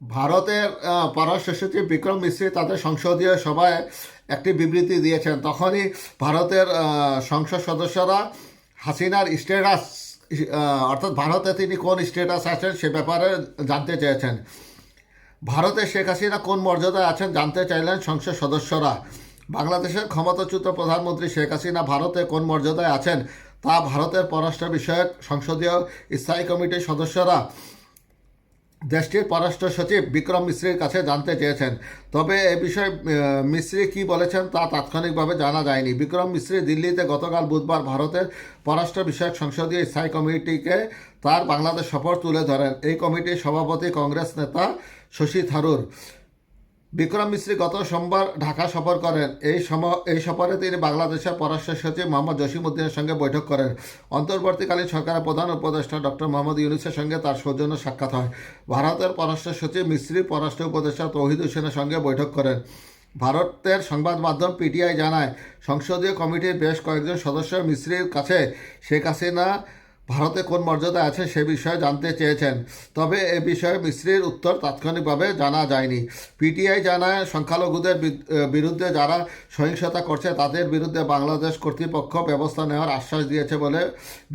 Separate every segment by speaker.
Speaker 1: ভারতের পররাষ্ট্র সচিব বিক্রম মিশ্রি তাদের সংসদীয় সভায় একটি বিবৃতি দিয়েছেন। তখনই ভারতের সংসদ সদস্যরা হাসিনার স্ট্যাটাস অর্থাৎ ভারতে তিনি কোন স্ট্যাটাস আছেন সে ব্যাপারে জানতে চেয়েছেন। ভারতে শেখ হাসিনা কোন মর্যাদায় আছেন জানতে চাইলেন সংসদ সদস্যরা। বাংলাদেশের ক্ষমতাচ্যুত প্রধানমন্ত্রী শেখ হাসিনা ভারতে কোন মর্যাদায় আছেন তা ভারতের পররাষ্ট্র বিষয়ক সংসদীয় স্থায়ী কমিটির সদস্যরা দেশটির পররাষ্ট্র সচিব বিক্রম মিশ্রির কাছে জানতে চেয়েছেন। তবে এ বিষয়ে মিশ্রি কি বলেছেন তা তাৎক্ষণিকভাবে জানা যায়নি। বিক্রম মিশ্রি দিল্লিতে গতকাল বুধবার ভারতের পররাষ্ট্র বিষয়ক সংসদীয় স্থায়ী কমিটিকে তার বাংলাদেশ সফর তুলে ধরেন। এই কমিটির সভাপতি কংগ্রেস নেতা শশী থারুর। বিক্রম মিশ্রি গত সোমবার ঢাকা সফর করেন। এই সম এই সফরে তিনি বাংলাদেশের পররাষ্ট্র সচিব মোহাম্মদ জসিমউদ্দিনের সঙ্গে বৈঠক করেন। অন্তর্বর্তীকালীন সরকারের প্রধান উপদেষ্টা ডক্টর মোহাম্মদ ইউনুসের সঙ্গে তার সৌজন্য সাক্ষাৎ হয়। ভারতের পররাষ্ট্র সচিব মিশ্রি পররাষ্ট্র উপদেষ্টা তৌহিদ হোসেনের সঙ্গে বৈঠক করেন। ভারতের সংবাদ মাধ্যম পিটিআই জানায়, সংসদীয় কমিটির বেশ কয়েকজন সদস্য মিশ্রির কাছে শেখ হাসিনা ভারতে কোন মর্যাদা আছে সে বিষয়ে জানতে চেয়েছেন। তবে এ বিষয়ে মিশ্রির উত্তর তাৎক্ষণিকভাবে জানা যায়নি। পিটিআই জানায়, সংখ্যালঘুদের বিরুদ্ধে যারা সহিংসতা করছে, তাদের বিরুদ্ধে বাংলাদেশ কর্তৃপক্ষ ব্যবস্থা নেওয়ার আশ্বাস দিয়েছে বলে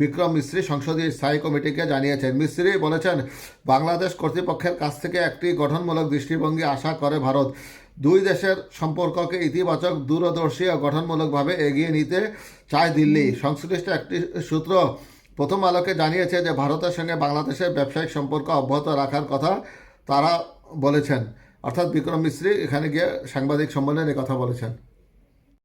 Speaker 1: বিক্রম মিশ্রি সংসদীয় স্থায়ী কমিটিকে জানিয়েছেন। মিশ্রি বলেছেন, বাংলাদেশ কর্তৃপক্ষের কাছ থেকে একটি গঠনমূলক দৃষ্টিভঙ্গি আশা করে ভারত। দুই দেশের সম্পর্ককে ইতিবাচক, দূরদর্শী ও গঠনমূলকভাবে এগিয়ে নিতে চায় দিল্লি। সংশ্লিষ্ট একটি সূত্র প্রথম আলোকে জানিয়েছে যে ভারতের সঙ্গে বাংলাদেশের ব্যবসায়িক সম্পর্ক অব্যাহত রাখার কথা তারা বলেছেন। অর্থাৎ বিক্রম মিস্ত্রি এখানে গিয়ে সাংবাদিক সম্মেলনে কথা বলেছেন।